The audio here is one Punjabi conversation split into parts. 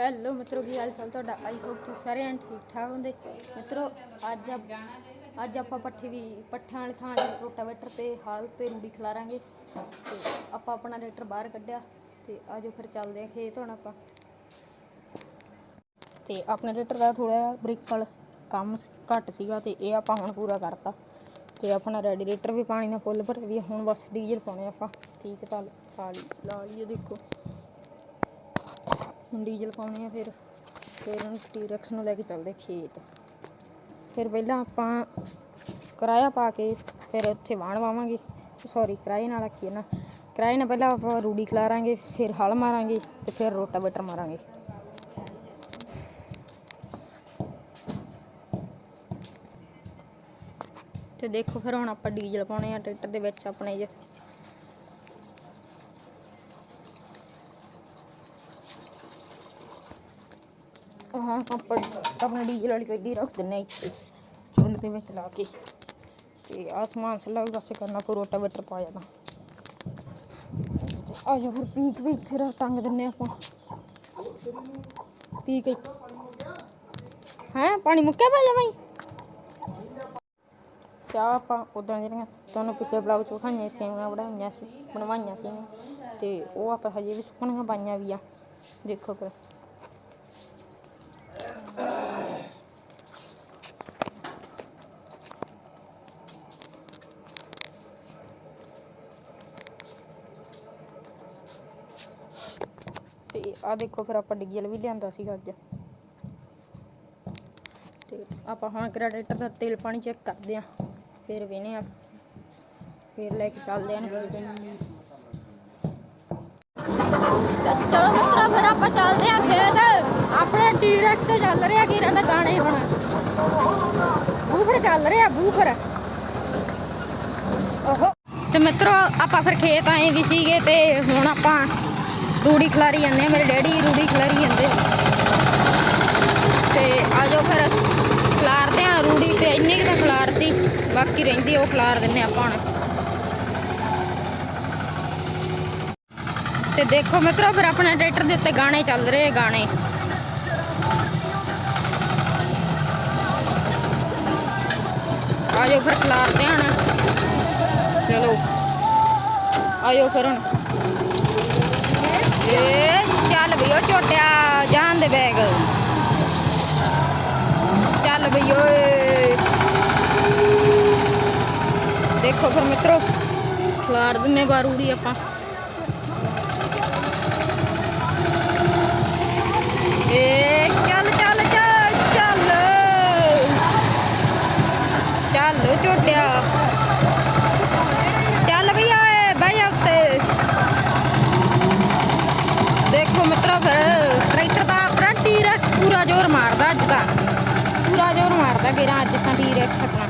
ਹੈਲੋ ਮਿੱਤਰੋ, ਕੀ ਹਾਲ ਚਾਲ ਤੁਹਾਡਾ? ਆਈ ਹੋਪ ਤੁਸੀਂ ਸਾਰੇ ਐਨ ਠੀਕ ਠਾਕ ਹੁੰਦੇ ਮਿੱਤਰੋ, ਅੱਜ ਆਪ- ਅੱਜ ਆਪਾਂ ਪੱਠੇ ਵੀ ਪੱਠਿਆਂ ਵਾਲੀ ਥਾਂ ਤੇ, ਰੋਟਾਵੇਟਰ ਤੇ ਹਾਲ ਤੇ ਰੂੜੀ ਖਿਲਾਰਾਂਗੇ। ਤੇ ਆਪਾਂ ਆਪਣਾ ਰੇਟਰ ਬਾਹਰ ਕੱਢਿਆ ਤੇ ਆਜੋ ਫਿਰ ਚੱਲਦੇ ਆ ਖੇਤ ਹੁਣ ਆਪਾਂ। ਤੇ ਆਪਣੇ ਰੇਟਰ ਦਾ ਥੋੜਾ ਬ੍ਰੇਕ ਵਾਲ ਕੰਮ ਘੱਟ ਸੀਗਾ ਤੇ ਇਹ ਆਪਾਂ ਹੁਣ ਪੂਰਾ ਕਰਤਾ। ਤੇ ਆਪਣਾ ਰੈਡੀਏਟਰ ਵੀ ਪਾਣੀ ਨਾਲ ਫੁੱਲ ਭਰਿਆ ਵੀ ਹੁਣ ਬਸ ਡੀਜ਼ਲ ਪਾਉਣੇ ਆਪਾਂ। ਠੀਕ ਤਾਂ ਲਾ ਲਈ ਲਾ ਲਈ ਦੇਖੋ। ਹੁਣ ਡੀਜ਼ਲ ਪਾਉਣੇ ਆ ਫਿਰ ਫਿਰ ਉਹਨੂੰ ਟੀਰੈਕਸ ਨੂੰ ਲੈ ਕੇ ਚੱਲਦੇ ਖੇਤ। ਫਿਰ ਪਹਿਲਾਂ ਆਪਾਂ ਕਿਰਾਇਆ ਪਾ ਕੇ ਫਿਰ ਉੱਥੇ ਵਾਣ ਵਾਵਾਂਗੇ। ਸੌਰੀ ਕਿਰਾਏ ਨਾਲ ਆਖੀ ਨਾ। ਕਿਰਾਏ ਨਾਲ ਪਹਿਲਾਂ ਆਪਾਂ ਰੂੜੀ ਖਲਾਰਾਂਗੇ, ਫਿਰ ਹਲ ਮਾਰਾਂਗੇ ਤੇ ਫਿਰ ਰੋਟਾ ਰੋਟਾਵੇਟਰ ਮਾਰਾਂਗੇ। ਤੇ ਦੇਖੋ ਫਿਰ ਹੁਣ ਆਪਾਂ ਡੀਜ਼ਲ ਪਾਉਣੇ ਆ, ਟਰੈਕਟਰ ਦੇ ਵਿੱਚ ਆਪਣੇ ਜੇ ਹਾਂ, ਆਪਾਂ ਆਪਣਾ ਡੀਜ਼ਲ ਵਾਲੀ ਗੱਡੀ ਰੱਖ ਦਿੰਨੇ ਇੱਥੇ। ਚੁੱਲ੍ਹ ਦੇ ਵਿੱਚ ਲਾ ਕੇ। ਤੇ ਆਸਮਾਨ ਸੱਲਾ ਵੀ ਪਾਸੇ ਕਰਨਾ ਫਿਰ ਰੋਟਾਵੇਟਰ ਪਾ ਜਾਣਾ। ਆ ਜਾ ਫਿਰ ਪੀਕ ਵੀ ਇੱਥੇ ਰੱਖ ਟੰਗ ਦਿੰਨੇ ਆਪਾਂ। ਪੀਕ ਹੈ, ਪਾਣੀ ਮੁੱਕਿਆ ਪਿਆ ਬਾਈ? ਚਾਹ ਆਪਾਂ ਉਦਾਂ ਜਿਹੜੀਆਂ ਤੁਹਾਨੂੰ ਪਿਛਲੇ ਬਲੌਗ ਚ ਵਿਖਾਈਆਂ ਸੀ ਸੇਵੀਆਂ ਬਣਾਈਆਂ ਸੀ, ਬਣਵਾਈਆਂ ਸੀ। ਤੇ ਉਹ ਆਪਾਂ ਹਜੇ ਵੀ ਸੁੱਕਣੀਆਂ ਪਾਈਆਂ ਵੀ ਆ। ਦੇਖੋ ਫਿਰ ਤੇ ਆ ਦੇਖੋ ਫਿਰ ਆਪਾਂ ਡੀਜ਼ਲ ਵੀ ਲਿਆਂਦਾ ਸੀਗਾ ਅੱਜ। ਤੇ ਆਪਾਂ ਹੁਣ ਗ੍ਰੈਡੇਟਰ ਦਾ ਤੇਲ ਪਾਣੀ ਚੈੱਕ ਕਰਦੇ ਆ ਫਿਰ ਵੇਨੇ ਆ ਫਿਰ ਲੈ ਕੇ ਚੱਲਦੇ ਆ ਚਲੋ ਮਿੱਤਰੋ, ਫਿਰ ਆਪਾਂ ਚੱਲਦੇ ਆ ਖੇਤ। ਆਪਣੇ ਟੀਰੈਕਸ ਤੇ ਚੱਲ ਰਿਹਾ ਕੀਰਾਂ ਦਾ ਗਾਣੇ ਹੁਣ। ਬੂਫਰ ਚੱਲ ਰਿਹਾ, ਬੂਫਰ। ਓਹੋ। ਤੇ ਮਿੱਤਰੋ, ਆਪਾਂ ਫਿਰ ਖੇਤ ਆਏ ਵੀ ਸੀਗੇ ਤੇ ਹੁਣ ਆਪਾਂ ਰੂੜੀ ਖਲਾਰੀ ਜਾਂਦੇ ਆ, ਮੇਰੇ ਡੈਡੀ ਰੂੜੀ ਖਲਾਰੀ ਜਾਂਦੇ ਆ। ਤੇ ਆਜੋ ਫਿਰ, ਖਲਾਰਦੇ ਆ ਰੂੜੀ ਤੇ ਇੰਨੀ ਕੁ ਤਾਂ ਖਲਾਰਤੀ ਬਾਕੀ ਰਹਿੰਦੀ ਉਹ ਖਲਾਰ ਦਿੰਨੇ ਆਪਾਂ ਹੁਣ। ਤੇ ਦੇਖੋ ਮਿੱਤਰੋ, ਫਿਰ ਆਪਣੇ ਟਰੈਕਟਰ ਦੇ ਉੱਤੇ ਗਾਣੇ ਚੱਲ ਰਹੇ ਆ ਗਾਣੇ। ਆਜੋ ਫਿਰ, ਖਲਾਰਦੇ ਹਾਂ ਹੁਣ। ਚਲੋ। ਆਜੋ ਫਿਰ ਹੁਣ। ਏ ਚੱਲ ਬਈ ਉਹ ਝੋਟਿਆ ਜਾਣ ਦੇ ਬੈਗ। ਚੱਲ ਬਈ ਓਏ। ਦੇਖੋ ਫਿਰ ਮਿੱਤਰੋ, ਖਲਾਰ ਦਿੰਨੇ ਬਾਰੂੜੀ ਆਪਾਂ। ਏ, ਚੱਲ ਚੱਲ ਚੱਲ ਚੱਲ। ਚੱਲ ਝੋਟਿਆ ਚੱਲ ਬਈ ਓਏ ਬਹਿ ਜਾ ਉੱਤੇ ਦੇਖੋ ਮਿੱਤਰੋ ਫਿਰ ਟਰੈਕਟਰ ਦਾ ਆਪਣਾ ਟੀਰੈਕਸ ਪੂਰਾ ਜ਼ੋਰ ਮਾਰਦਾ ਅੱਜ ਤਾਂ। ਪੂਰਾ ਜ਼ੋਰ ਮਾਰਦਾ ਕਿਰਾਂ ਅੱਜ ਤਾਂ ਟੀਰੈਕਸ ਆਪਣਾ।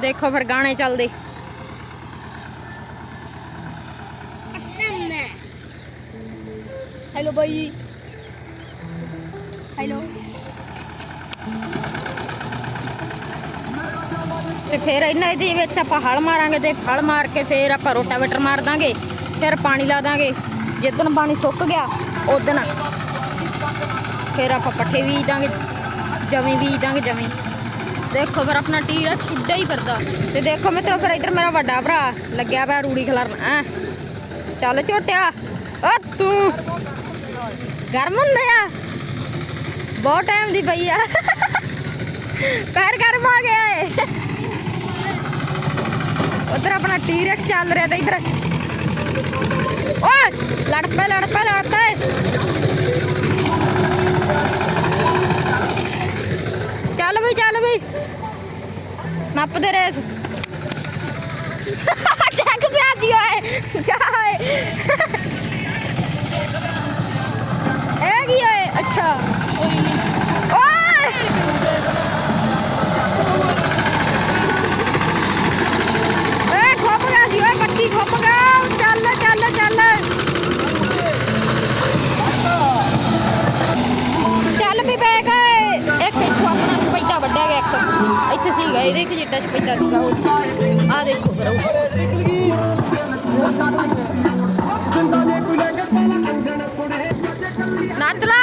ਦੇਖੋ ਫਿਰ ਗਾਣੇ ਚੱਲਦੇ। ਹੈਲੋ ਬਾਈ ਹੈਲੋ ਤੇ ਫਿਰ ਇਹਨਾਂ ਦੇ ਵਿੱਚ ਆਪਾਂ ਹਲ ਮਾਰਾਂਗੇ ਤੇ ਹਲ ਮਾਰ ਕੇ ਫਿਰ ਆਪਾਂ ਰੋਟਾਵੇਟਰ ਮਾਰ ਦਾਂਗੇ, ਫਿਰ ਪਾਣੀ ਲਾ ਦਾਂਗੇ। ਜਿੱਦਣ ਪਾਣੀ ਸੁੱਕ ਗਿਆ ਉਦਣ ਫਿਰ ਆਪਾਂ ਪੱਠੇ ਬੀਜ ਦਾਂਗੇ, ਜਮੀ ਵੀ ਦਾਂਗੇ, ਜਮੀ। ਦੇਖੋ ਫਿਰ ਆਪਣਾ ਟੀਰਾ ਸਿੱਧਾ ਹੀ ਫਿਰਦਾ। ਤੇ ਦੇਖੋ ਮਿੱਤਰੋ ਫਿਰ ਇੱਧਰ ਮੇਰਾ ਵੱਡਾ ਭਰਾ ਲੱਗਿਆ ਪਿਆ ਰੂੜੀ ਖਲਰਨ ਐ ਚੱਲ ਝੋਟਿਆ, ਓ ਤੂੰ। ਗਰਮ ਹੁੰਦੇ ਆ। ਬਹੁਤ ਟਾਈਮ ਦੀ ਪਈ ਆ। ਪੈਰ ਗਰਮ ਆ ਗਿਆ ਏ। ਉਧਰ ਆਪਣਾ ਟੀਰੈਕਸ ਚੱਲ ਰਿਹਾ ਤੇ ਇਧਰ। ਓਏ, ਲੜ ਪੈ ਲੜ ਪੈ ਲੜ ਪੈ ਚੱਲ ਵੀ ਚੱਲ ਵੀ। ਨੱਪ ਦੇ ਰੇਸ ਇੱਥੇ ਸੀਗਾ ਇਹਦੇ ਇੱਕ ਜਿੱਟਾ ਛਪੈਦਾ ਸੀਗਾ ਉੱਥੇ ਆ ਦੇਖੋ ਫਿਰ ਉਹ। ਨੱਚ ਲਾ।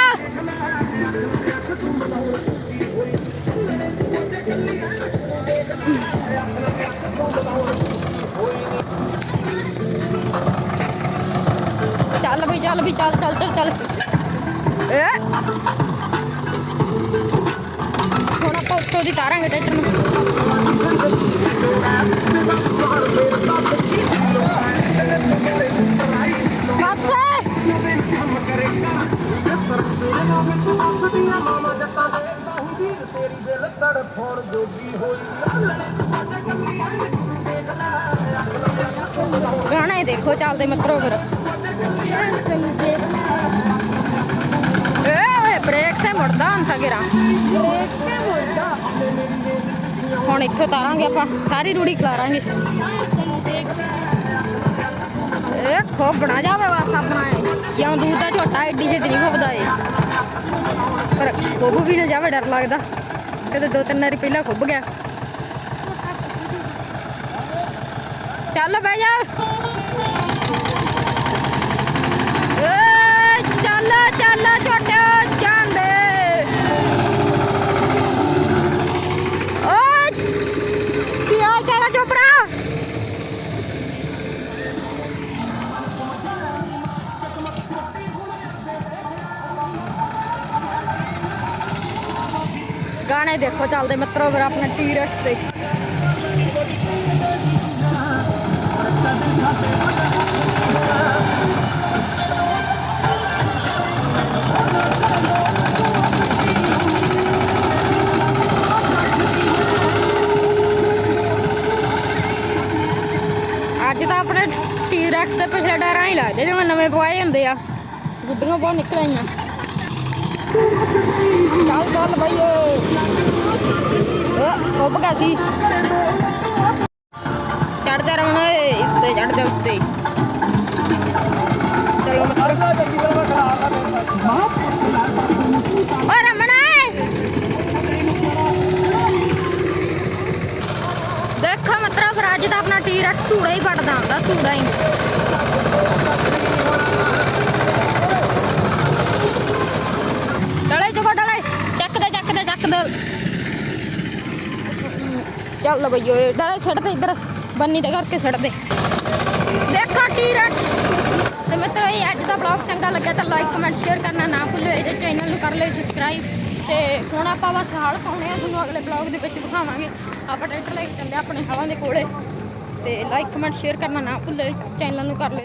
ਚੱਲ ਬਈ ਚੱਲ ਬਈ ਚੱਲ ਚੱਲ ਚੱਲ ਚੱਲ। ਏ। ਉੱਤੋਂ ਦੀ ਤਾਰਾਂਗੇ ਟਰੈਕਟਰ ਨੂੰ। ਬਸ ਗਾਣੇ ਦੇਖੋ, ਚੱਲਦੇ ਮਿੱਤਰੋ ਫਿਰ। ਏ ਓਏ ਬ੍ਰੇਕ ਤੇ ਮੁੜਦਾ ਹੁਣ ਤਾਂ ਗਿਰਾ ਹੁਣ ਇੱਥੋਂ ਤਾਰਾਂਗੇ ਆਪਾਂ, ਸਾਰੀ ਰੂੜੀ ਖਲਾਰਾਂਗੇ। ਇਹ ਖੋਬਣਾ ਜਾਵੇ ਬਸ ਆਪਣਾ ਇਹ ਜਾਂ ਦੂਰ ਦਾ ਝੋਟਾ ਐਡੀ ਛੇਤੀ ਨਹੀਂ ਖੋਬਦਾ ਏ। ਪਰ ਖੋਬ ਵੀ ਨਾ ਜਾਵੇ, ਡਰ ਲੱਗਦਾ। ਕਦੇ ਦੋ ਤਿੰਨ ਵਾਰੀ ਪਹਿਲਾਂ ਖੁੱਬ ਗਿਆ। ਚੱਲ ਬਹਿ ਜਾ। ਗਾਣੇ ਦੇਖੋ, ਚੱਲਦੇ ਮਿੱਤਰੋ ਫਿਰ ਆਪਣੇ ਟੀਰੈਕਸ ਤੇ। ਅੱਜ ਤਾਂ ਆਪਣੇ ਟੀਰੈਕਸ ਦੇ ਪਿਛਲੇ ਟਾਇਰਾਂ ਹੀ ਲੱਗਦੇ, ਜਿਵੇਂ ਨਵੇਂ ਪਵਾਏ ਹੁੰਦੇ ਆ। ਗੁੱਡੀਆਂ ਬਹੁਤ ਨਿਕਲ ਆਈਆਂ। ਚੱਲ ਚੱਲ ਬਈ ਓ ਖੁੱਬ ਗਿਆ ਸੀ। ਚੜਦੇ ਰਹਣਾ ਏ ਉੱਤੇ ਚੜਦੇ ਉੱਤੇ। ਚਲੋ ਮਤਲਬ ਓ ਰਮਣਾ ਦੇਖੋ ਮਤਲਬ ਫਿਰ ਅੱਜ ਦਾ ਆਪਣਾ ਟੀ ਟੀਰੈਕਸ ਧੂੜਾ ਹੀ ਪੜਦਾ ਹੁੰਦਾ, ਧੂੜਾ ਹੀ ਡਲੇ ਚੁਕੋ ਡਲੇ ਚੱਕ ਦੇ ਚੱਕ ਦੇ ਚੱਕ ਦੇ ਚੱਲ ਬਈ ਓਏ। ਡਲੇ ਛੱਡ ਦੇ ਇੱਧਰ। ਬੰਨੀ ਦੇ ਕਰਕੇ ਛੱਡ ਦੇ। ਦੇਖੋ ਟੀਰੈਕਸ ਤੇ ਮਿੱਤਰੋ, ਇਹ ਅੱਜ ਦਾ ਬਲੌਗ ਚੰਗਾ ਲੱਗਿਆ ਤਾਂ ਲਾਈਕ ਕਮੈਂਟ ਸ਼ੇਅਰ ਕਰਨਾ ਨਾ ਭੁੱਲਿਓ। ਇਹਦੇ ਚੈਨਲ ਨੂੰ ਕਰ ਲਿਓ ਸਬਸਕ੍ਰਾਈਬ ਤੇ ਹੁਣ ਆਪਾਂ ਬਸ ਹਲ ਪਾਉਣੇ ਆ। ਤੁਹਾਨੂੰ ਅਗਲੇ ਬਲੌਗ ਦੇ ਵਿੱਚ ਦਿਖਾਵਾਂਗੇ। ਆਪਾਂ ਟਰੈਕਟਰ ਲੈ ਕੇ ਚੱਲੇ ਆਪਣੇ ਹਲਾਂ ਦੇ ਕੋਲੇ। ਤੇ ਲਾਈਕ ਕਮੈਂਟ ਸ਼ੇਅਰ ਕਰਨਾ ਨਾ ਭੁੱਲਿਓ। ਚੈਨਲ ਨੂੰ ਕਰ ਲਿਓ।